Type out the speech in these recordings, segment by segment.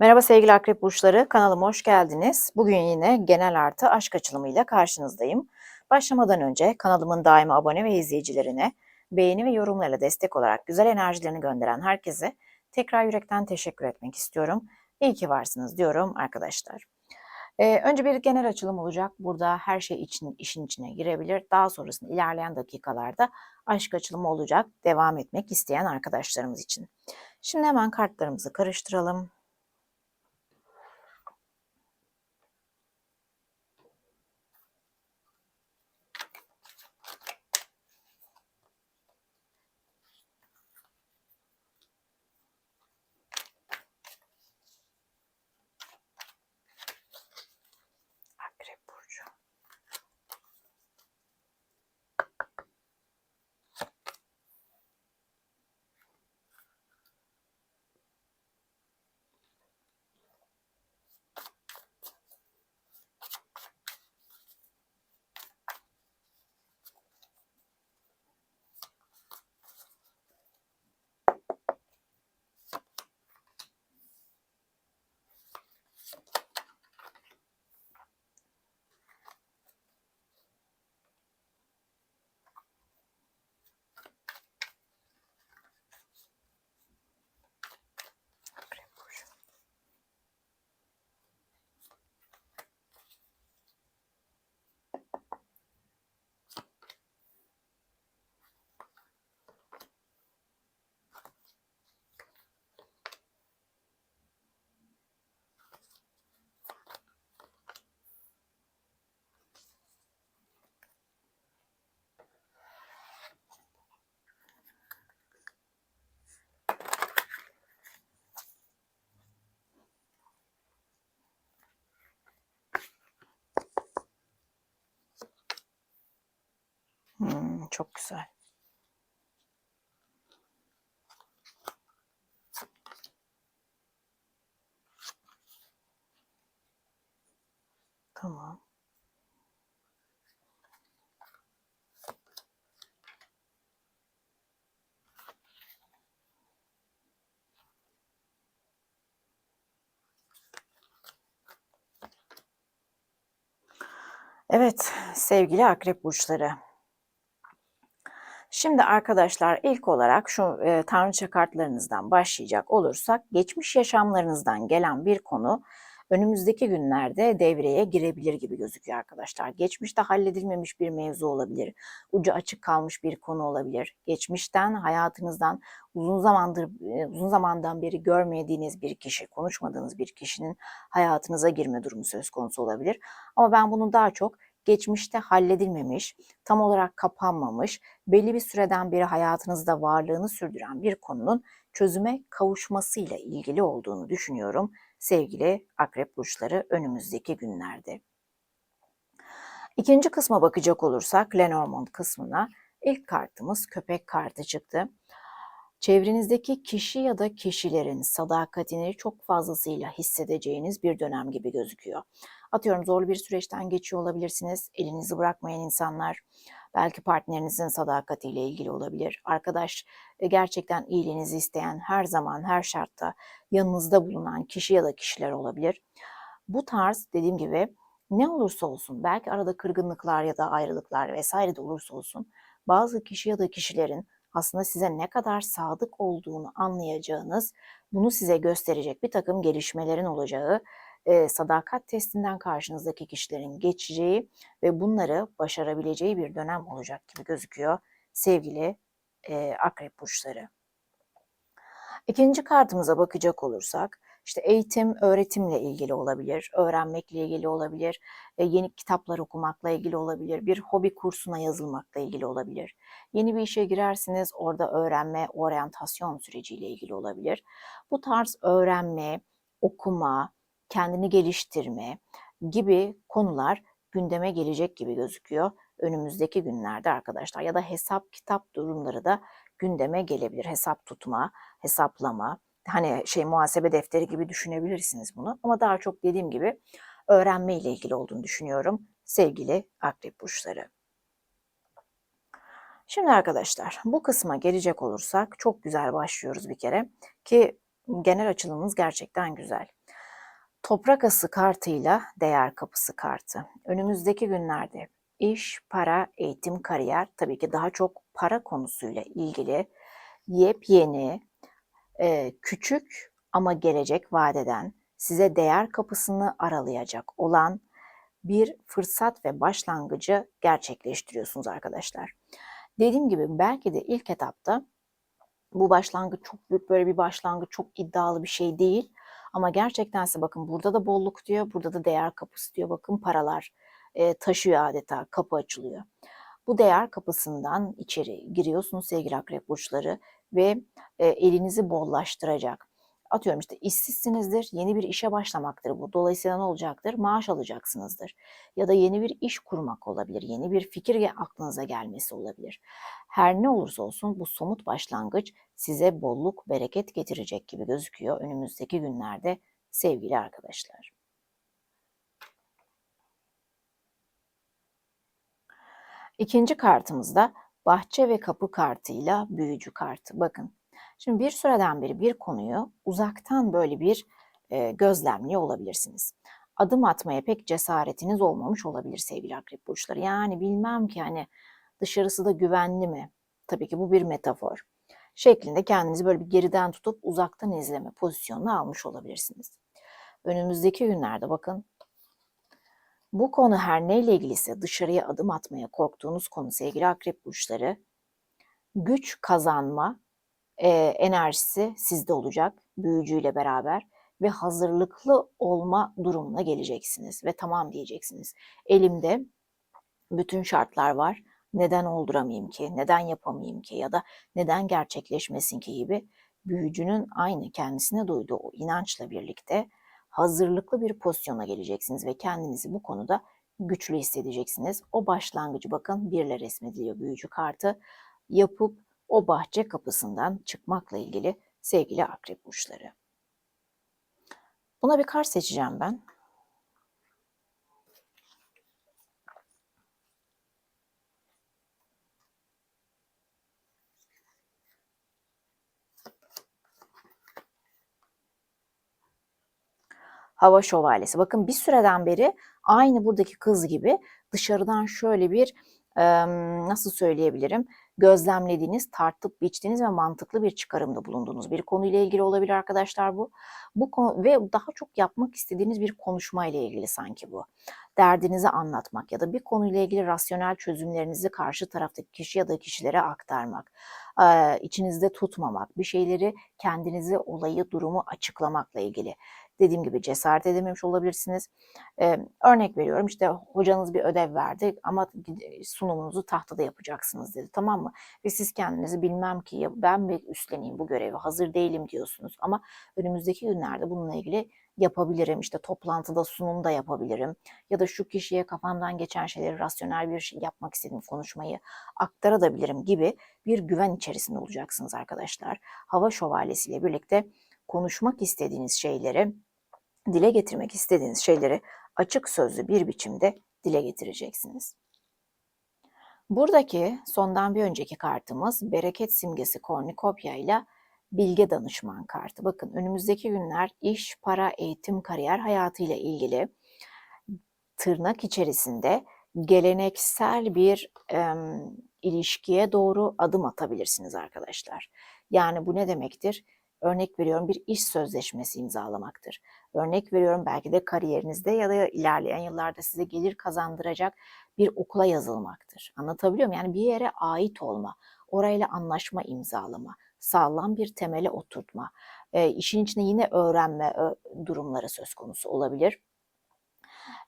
Merhaba sevgili akrep burçları, kanalıma hoş geldiniz. Bugün yine genel artı aşk açılımıyla karşınızdayım. Başlamadan önce kanalımın daimi abone ve izleyicilerine beğeni ve yorumlarla destek olarak güzel enerjilerini gönderen herkese tekrar yürekten teşekkür etmek istiyorum. İyi ki varsınız diyorum arkadaşlar. Ee, önce bir genel açılım olacak. Burada her şey için, işin içine girebilir. Daha sonrasında ilerleyen dakikalarda aşk açılımı olacak. Devam etmek isteyen arkadaşlarımız için. Şimdi hemen kartlarımızı karıştıralım. Hmm, çok güzel. Tamam. Evet, sevgili akrep burçları. Şimdi arkadaşlar ilk olarak şu e, tanrıça kartlarınızdan başlayacak olursak geçmiş yaşamlarınızdan gelen bir konu önümüzdeki günlerde devreye girebilir gibi gözüküyor arkadaşlar. Geçmişte halledilmemiş bir mevzu olabilir. Ucu açık kalmış bir konu olabilir. Geçmişten hayatınızdan uzun zamandır e, uzun zamandan beri görmediğiniz bir kişi, konuşmadığınız bir kişinin hayatınıza girme durumu söz konusu olabilir. Ama ben bunun daha çok geçmişte halledilmemiş, tam olarak kapanmamış, belli bir süreden beri hayatınızda varlığını sürdüren bir konunun çözüme kavuşmasıyla ilgili olduğunu düşünüyorum sevgili akrep burçları önümüzdeki günlerde. İkinci kısma bakacak olursak Lenormand kısmına ilk kartımız köpek kartı çıktı. Çevrenizdeki kişi ya da kişilerin sadakatini çok fazlasıyla hissedeceğiniz bir dönem gibi gözüküyor. Atıyorum zorlu bir süreçten geçiyor olabilirsiniz. Elinizi bırakmayan insanlar, belki partnerinizin sadakatiyle ilgili olabilir. Arkadaş e, gerçekten iyiliğinizi isteyen, her zaman her şartta yanınızda bulunan kişi ya da kişiler olabilir. Bu tarz dediğim gibi ne olursa olsun, belki arada kırgınlıklar ya da ayrılıklar vesaire de olursa olsun, bazı kişi ya da kişilerin aslında size ne kadar sadık olduğunu anlayacağınız, bunu size gösterecek bir takım gelişmelerin olacağı, e, sadakat testinden karşınızdaki kişilerin geçeceği ve bunları başarabileceği bir dönem olacak gibi gözüküyor sevgili e, akrep burçları. İkinci kartımıza bakacak olursak, işte eğitim, öğretimle ilgili olabilir, öğrenmekle ilgili olabilir, e, yeni kitaplar okumakla ilgili olabilir, bir hobi kursuna yazılmakla ilgili olabilir. Yeni bir işe girersiniz, orada öğrenme, oryantasyon süreciyle ilgili olabilir. Bu tarz öğrenme, okuma, kendini geliştirme gibi konular gündeme gelecek gibi gözüküyor önümüzdeki günlerde arkadaşlar. Ya da hesap kitap durumları da gündeme gelebilir. Hesap tutma, hesaplama, hani şey muhasebe defteri gibi düşünebilirsiniz bunu. Ama daha çok dediğim gibi öğrenme ile ilgili olduğunu düşünüyorum sevgili akrep burçları. Şimdi arkadaşlar bu kısma gelecek olursak çok güzel başlıyoruz bir kere ki genel açılımımız gerçekten güzel. Toprak ası kartıyla değer kapısı kartı. Önümüzdeki günlerde iş, para, eğitim, kariyer tabii ki daha çok para konusuyla ilgili yepyeni, e, küçük ama gelecek vadeden size değer kapısını aralayacak olan bir fırsat ve başlangıcı gerçekleştiriyorsunuz arkadaşlar. Dediğim gibi belki de ilk etapta bu başlangıç çok büyük böyle bir başlangıç çok iddialı bir şey değil. Ama gerçektense bakın burada da bolluk diyor, burada da değer kapısı diyor. Bakın paralar e, taşıyor adeta, kapı açılıyor. Bu değer kapısından içeri giriyorsunuz sevgili akrep burçları ve e, elinizi bollaştıracak. Atıyorum işte işsizsinizdir, yeni bir işe başlamaktır bu. Dolayısıyla ne olacaktır? Maaş alacaksınızdır. Ya da yeni bir iş kurmak olabilir, yeni bir fikir aklınıza gelmesi olabilir. Her ne olursa olsun bu somut başlangıç size bolluk, bereket getirecek gibi gözüküyor önümüzdeki günlerde sevgili arkadaşlar. İkinci kartımızda bahçe ve kapı kartıyla büyücü kartı. Bakın şimdi bir süreden beri bir konuyu uzaktan böyle bir e, gözlemliyor olabilirsiniz. Adım atmaya pek cesaretiniz olmamış olabilir sevgili akrep burçları. Yani bilmem ki hani dışarısı da güvenli mi? Tabii ki bu bir metafor. Şeklinde kendinizi böyle bir geriden tutup uzaktan izleme pozisyonuna almış olabilirsiniz. Önümüzdeki günlerde bakın bu konu her neyle ilgiliyse dışarıya adım atmaya korktuğunuz konu sevgili akrep burçları güç kazanma e, enerjisi sizde olacak büyücüyle beraber ve hazırlıklı olma durumuna geleceksiniz ve tamam diyeceksiniz. Elimde bütün şartlar var. Neden olduramayayım ki? Neden yapamayayım ki? Ya da neden gerçekleşmesin ki gibi büyücünün aynı kendisine duyduğu o inançla birlikte hazırlıklı bir pozisyona geleceksiniz ve kendinizi bu konuda güçlü hissedeceksiniz. O başlangıcı bakın birle resmediliyor büyücü kartı yapıp o bahçe kapısından çıkmakla ilgili sevgili akrep burçları. Buna bir kart seçeceğim ben. Hava şövalyesi. Bakın bir süreden beri aynı buradaki kız gibi dışarıdan şöyle bir nasıl söyleyebilirim gözlemlediğiniz, tartıp biçtiğiniz ve mantıklı bir çıkarımda bulunduğunuz bir konuyla ilgili olabilir arkadaşlar bu. Bu konu ve daha çok yapmak istediğiniz bir konuşma ile ilgili sanki bu. Derdinizi anlatmak ya da bir konuyla ilgili rasyonel çözümlerinizi karşı taraftaki kişi ya da kişilere aktarmak, içinizde tutmamak, bir şeyleri kendinizi, olayı, durumu açıklamakla ilgili dediğim gibi cesaret edememiş olabilirsiniz. Ee, örnek veriyorum işte hocanız bir ödev verdi ama sunumunuzu tahtada yapacaksınız dedi tamam mı? Ve siz kendinizi bilmem ki ya ben mi üstleneyim bu görevi hazır değilim diyorsunuz ama önümüzdeki günlerde bununla ilgili yapabilirim. İşte toplantıda sunum da yapabilirim. Ya da şu kişiye kafamdan geçen şeyleri rasyonel bir şey yapmak istediğim konuşmayı aktarabilirim gibi bir güven içerisinde olacaksınız arkadaşlar. Hava şövalyesiyle birlikte konuşmak istediğiniz şeyleri, dile getirmek istediğiniz şeyleri açık sözlü bir biçimde dile getireceksiniz. Buradaki sondan bir önceki kartımız bereket simgesi kornikopya ile bilge danışman kartı. Bakın önümüzdeki günler iş, para, eğitim, kariyer hayatıyla ilgili tırnak içerisinde geleneksel bir e, ilişkiye doğru adım atabilirsiniz arkadaşlar. Yani bu ne demektir? Örnek veriyorum bir iş sözleşmesi imzalamaktır. Örnek veriyorum belki de kariyerinizde ya da ilerleyen yıllarda size gelir kazandıracak bir okula yazılmaktır. Anlatabiliyor muyum? Yani bir yere ait olma, orayla anlaşma imzalama, sağlam bir temele oturtma, e, işin içinde yine öğrenme e, durumları söz konusu olabilir.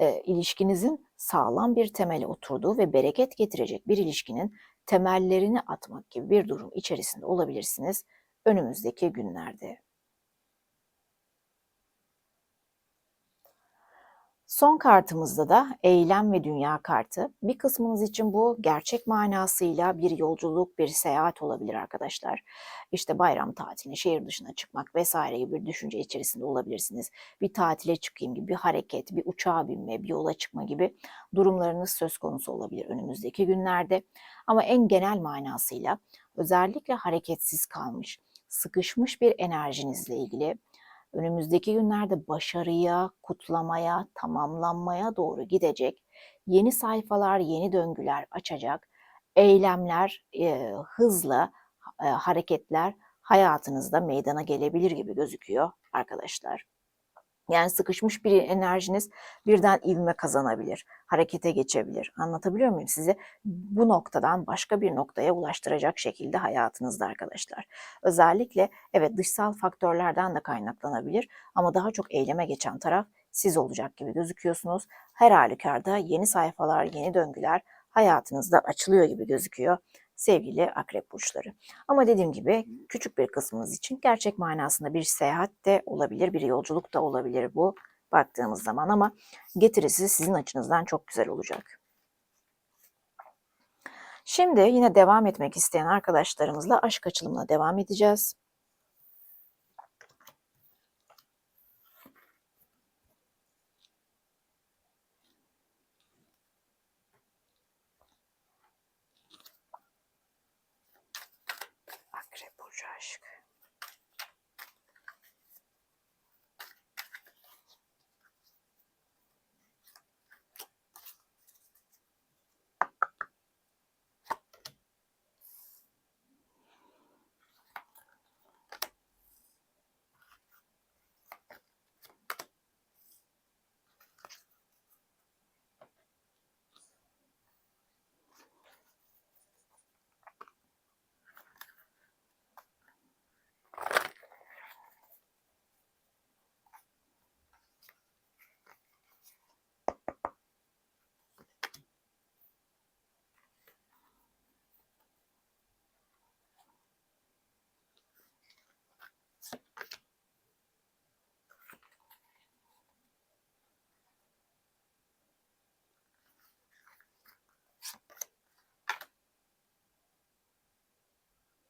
E, ilişkinizin sağlam bir temele oturduğu ve bereket getirecek bir ilişkinin temellerini atmak gibi bir durum içerisinde olabilirsiniz önümüzdeki günlerde. Son kartımızda da eylem ve dünya kartı. Bir kısmınız için bu gerçek manasıyla bir yolculuk, bir seyahat olabilir arkadaşlar. İşte bayram tatiline, şehir dışına çıkmak vesaire gibi bir düşünce içerisinde olabilirsiniz. Bir tatile çıkayım gibi bir hareket, bir uçağa binme, bir yola çıkma gibi durumlarınız söz konusu olabilir önümüzdeki günlerde. Ama en genel manasıyla özellikle hareketsiz kalmış, sıkışmış bir enerjinizle ilgili önümüzdeki günlerde başarıya, kutlamaya, tamamlanmaya doğru gidecek yeni sayfalar, yeni döngüler açacak eylemler, e, hızla e, hareketler hayatınızda meydana gelebilir gibi gözüküyor arkadaşlar. Yani sıkışmış bir enerjiniz birden ivme kazanabilir, harekete geçebilir. Anlatabiliyor muyum size? Bu noktadan başka bir noktaya ulaştıracak şekilde hayatınızda arkadaşlar. Özellikle evet dışsal faktörlerden de kaynaklanabilir ama daha çok eyleme geçen taraf siz olacak gibi gözüküyorsunuz. Her halükarda yeni sayfalar, yeni döngüler hayatınızda açılıyor gibi gözüküyor sevgili akrep burçları. Ama dediğim gibi küçük bir kısmınız için gerçek manasında bir seyahat de olabilir, bir yolculuk da olabilir bu baktığımız zaman ama getirisi sizin açınızdan çok güzel olacak. Şimdi yine devam etmek isteyen arkadaşlarımızla aşk açılımına devam edeceğiz. Akrep burcu aşk.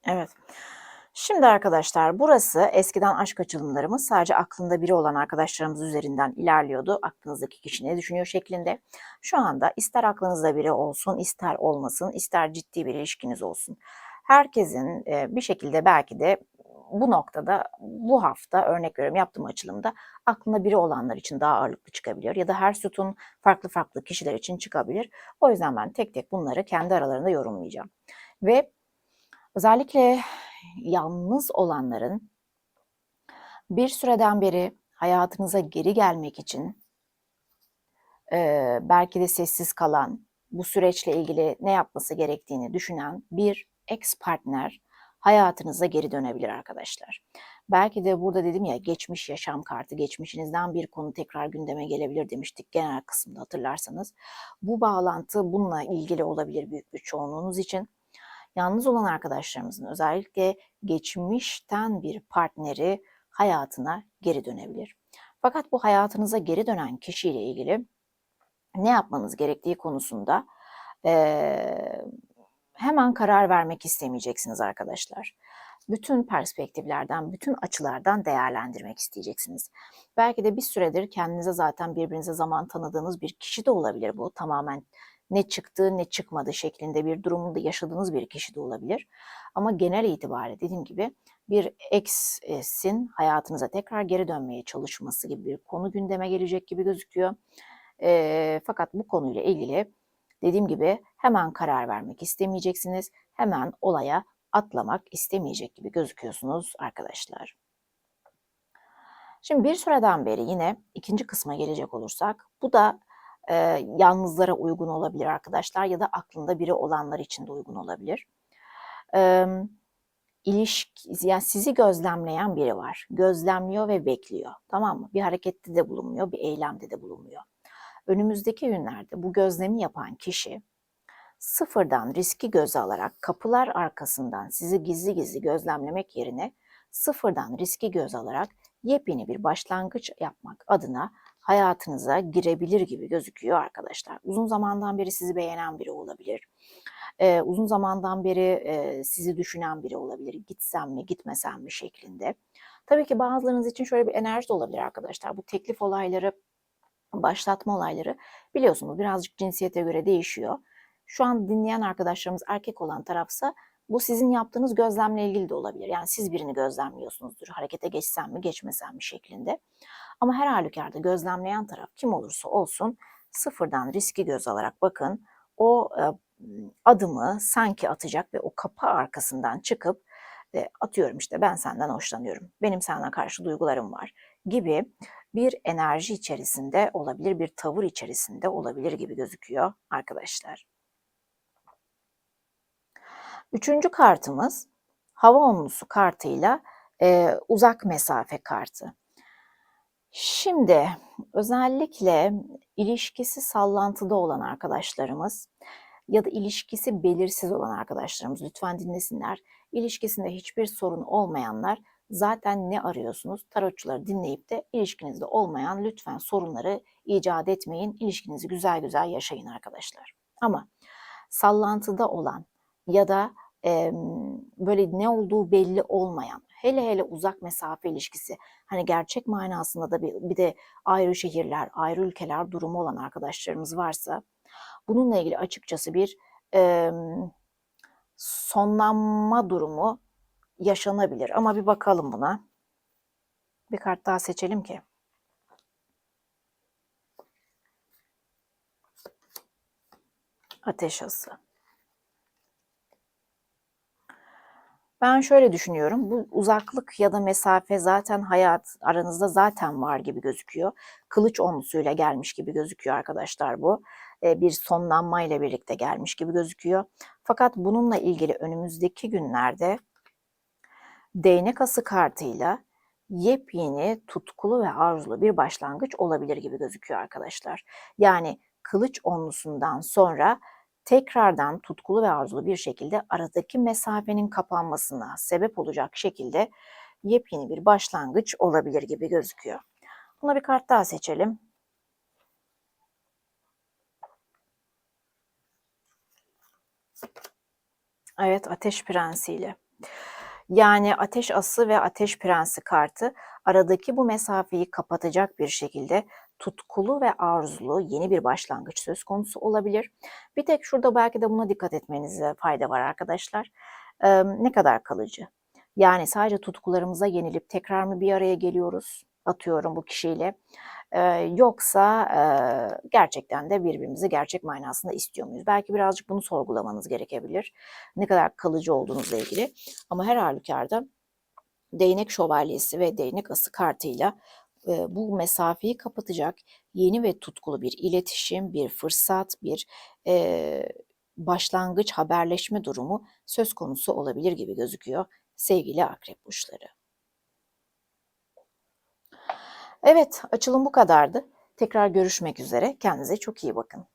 Evet. Şimdi arkadaşlar burası eskiden aşk açılımlarımız sadece aklında biri olan arkadaşlarımız üzerinden ilerliyordu. Aklınızdaki kişi ne düşünüyor şeklinde. Şu anda ister aklınızda biri olsun, ister olmasın, ister ciddi bir ilişkiniz olsun. Herkesin bir şekilde belki de bu noktada bu hafta örnek veriyorum yaptığım açılımda aklında biri olanlar için daha ağırlıklı çıkabiliyor ya da her sütun farklı farklı kişiler için çıkabilir. O yüzden ben tek tek bunları kendi aralarında yorumlayacağım. Ve özellikle yalnız olanların bir süreden beri hayatınıza geri gelmek için e, belki de sessiz kalan, bu süreçle ilgili ne yapması gerektiğini düşünen bir ex partner hayatınıza geri dönebilir arkadaşlar. Belki de burada dedim ya geçmiş yaşam kartı, geçmişinizden bir konu tekrar gündeme gelebilir demiştik genel kısımda hatırlarsanız. Bu bağlantı bununla ilgili olabilir büyük bir çoğunluğunuz için. Yalnız olan arkadaşlarımızın özellikle geçmişten bir partneri hayatına geri dönebilir. Fakat bu hayatınıza geri dönen kişiyle ilgili ne yapmanız gerektiği konusunda e, hemen karar vermek istemeyeceksiniz arkadaşlar. Bütün perspektiflerden, bütün açılardan değerlendirmek isteyeceksiniz. Belki de bir süredir kendinize zaten birbirinize zaman tanıdığınız bir kişi de olabilir bu. Tamamen ne çıktı ne çıkmadı şeklinde bir durumda yaşadığınız bir kişi de olabilir. Ama genel itibariyle dediğim gibi bir ex'in hayatınıza tekrar geri dönmeye çalışması gibi bir konu gündeme gelecek gibi gözüküyor. E, fakat bu konuyla ilgili dediğim gibi hemen karar vermek istemeyeceksiniz. Hemen olaya atlamak istemeyecek gibi gözüküyorsunuz arkadaşlar. Şimdi bir süreden beri yine ikinci kısma gelecek olursak bu da e, yalnızlara uygun olabilir arkadaşlar ya da aklında biri olanlar için de uygun olabilir. E, ilişki, yani sizi gözlemleyen biri var. Gözlemliyor ve bekliyor. Tamam mı? Bir harekette de bulunmuyor, bir eylemde de bulunmuyor. Önümüzdeki günlerde bu gözlemi yapan kişi sıfırdan riski göze alarak kapılar arkasından sizi gizli gizli gözlemlemek yerine sıfırdan riski göz alarak yepyeni bir başlangıç yapmak adına hayatınıza girebilir gibi gözüküyor arkadaşlar. Uzun zamandan beri sizi beğenen biri olabilir. Ee, uzun zamandan beri e, sizi düşünen biri olabilir. Gitsem mi gitmesem mi şeklinde. Tabii ki bazılarınız için şöyle bir enerji de olabilir arkadaşlar. Bu teklif olayları, başlatma olayları biliyorsunuz birazcık cinsiyete göre değişiyor. Şu an dinleyen arkadaşlarımız erkek olan tarafsa Bu sizin yaptığınız gözlemle ilgili de olabilir. Yani siz birini gözlemliyorsunuzdur. Harekete geçsem mi geçmesem mi şeklinde. Ama her halükarda gözlemleyen taraf kim olursa olsun sıfırdan riski göz alarak bakın o e, adımı sanki atacak ve o kapı arkasından çıkıp e, atıyorum işte ben senden hoşlanıyorum, benim sana karşı duygularım var gibi bir enerji içerisinde olabilir, bir tavır içerisinde olabilir gibi gözüküyor arkadaşlar. Üçüncü kartımız hava onlusu kartıyla e, uzak mesafe kartı. Şimdi özellikle ilişkisi sallantıda olan arkadaşlarımız ya da ilişkisi belirsiz olan arkadaşlarımız lütfen dinlesinler. İlişkisinde hiçbir sorun olmayanlar zaten ne arıyorsunuz? Tarotçuları dinleyip de ilişkinizde olmayan lütfen sorunları icat etmeyin. İlişkinizi güzel güzel yaşayın arkadaşlar. Ama sallantıda olan ya da e, böyle ne olduğu belli olmayan, hele hele uzak mesafe ilişkisi, hani gerçek manasında da bir, bir de ayrı şehirler, ayrı ülkeler durumu olan arkadaşlarımız varsa, bununla ilgili açıkçası bir e, sonlanma durumu yaşanabilir. Ama bir bakalım buna. Bir kart daha seçelim ki. Ateş ası. Ben şöyle düşünüyorum. Bu uzaklık ya da mesafe zaten hayat aranızda zaten var gibi gözüküyor. Kılıç onlusuyla gelmiş gibi gözüküyor arkadaşlar bu. Bir sonlanma ile birlikte gelmiş gibi gözüküyor. Fakat bununla ilgili önümüzdeki günlerde değnek ası kartıyla yepyeni, tutkulu ve arzulu bir başlangıç olabilir gibi gözüküyor arkadaşlar. Yani kılıç onlusundan sonra tekrardan tutkulu ve arzulu bir şekilde aradaki mesafenin kapanmasına sebep olacak şekilde yepyeni bir başlangıç olabilir gibi gözüküyor. Buna bir kart daha seçelim. Evet, Ateş Prensi ile. Yani Ateş Ası ve Ateş Prensi kartı aradaki bu mesafeyi kapatacak bir şekilde tutkulu ve arzulu yeni bir başlangıç söz konusu olabilir. Bir tek şurada belki de buna dikkat etmenize fayda var arkadaşlar. Ee, ne kadar kalıcı? Yani sadece tutkularımıza yenilip tekrar mı bir araya geliyoruz? Atıyorum bu kişiyle. Ee, yoksa e, gerçekten de birbirimizi gerçek manasında istiyor muyuz? Belki birazcık bunu sorgulamanız gerekebilir. Ne kadar kalıcı olduğunuzla ilgili. Ama her halükarda değnek şövalyesi ve değnek ası kartıyla bu mesafeyi kapatacak yeni ve tutkulu bir iletişim, bir fırsat, bir e, başlangıç, haberleşme durumu söz konusu olabilir gibi gözüküyor sevgili akrep burçları. Evet, açılım bu kadardı. Tekrar görüşmek üzere. Kendinize çok iyi bakın.